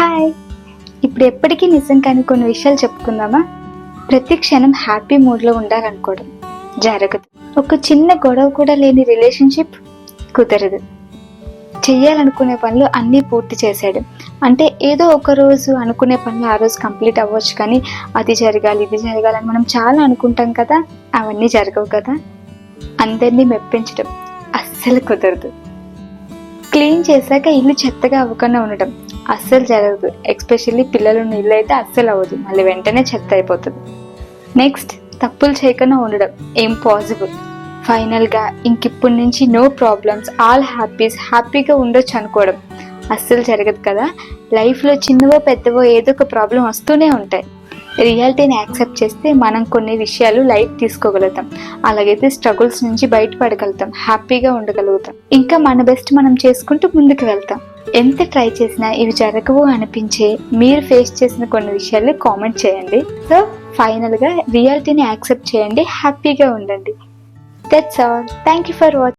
Hi. ఇప్పుడు ఎప్పటికీ నిజం కానీ కొన్ని విషయాలు చెప్పుకుందామా? ప్రతి క్షణం హ్యాపీ మూడ్లో ఉండాలనుకోవడం జరగదు. ఒక చిన్న గొడవ కూడా లేని రిలేషన్షిప్ కుదరదు. చెయ్యాలనుకునే పనులు అన్నీ పూర్తి చేశాడు అంటే ఏదో ఒక రోజు అనుకునే పనులు ఆ రోజు కంప్లీట్ అవ్వచ్చు కానీ అది జరగాలి ఇది జరగాలని మనం చాలా అనుకుంటాం కదా? అవన్నీ జరగవు కదా? అందరినీ మెప్పించడం అస్సలు కుదరదు. క్లీన్ చేశాక ఇల్లు చెత్తగా అవ్వకుండా ఉండడం అస్సలు జరగదు. ఎక్స్పెషల్లీ పిల్లలు నీళ్ళు అయితే అస్సలు అవ్వదు. మళ్ళీ వెంటనే చెత్త అయిపోతుంది. నెక్స్ట్ తప్పులు చేయకుండా ఉండడం. ఇంపాసిబుల్ ఫైనల్గా ఇంకిప్పటి నుంచి నో ప్రాబ్లమ్స్ ఆల్ హ్యాపీస్ హ్యాపీగా ఉండొచ్చు అనుకోవడం. అస్సలు జరగదు కదా? లైఫ్లో చిన్నవో పెద్దవో ఏదో ఒక ప్రాబ్లం వస్తూనే ఉంటాయి. రియాలిటీని యాక్సెప్ట్ చేస్తే మనం కొన్ని విషయాలు లైట్ తీసుకోగలుగుతాం. అలాగైతే స్ట్రగుల్స్ నుంచి బయటపడగలుగుతాం. హ్యాపీగా ఉండగలుగుతాం. ఇంకా మన బెస్ట్ మనం చేసుకుంటూ ముందుకు వెళ్తాం. ఎంత ట్రై చేసినా ఇవి జరగవు అనిపించే మీరు ఫేస్ చేసిన కొన్ని విషయాలు కామెంట్ చేయండి. సో ఫైనల్గా రియాలిటీని యాక్సెప్ట్ చేయండి. హ్యాపీగా ఉండండి. That's all thank you for watching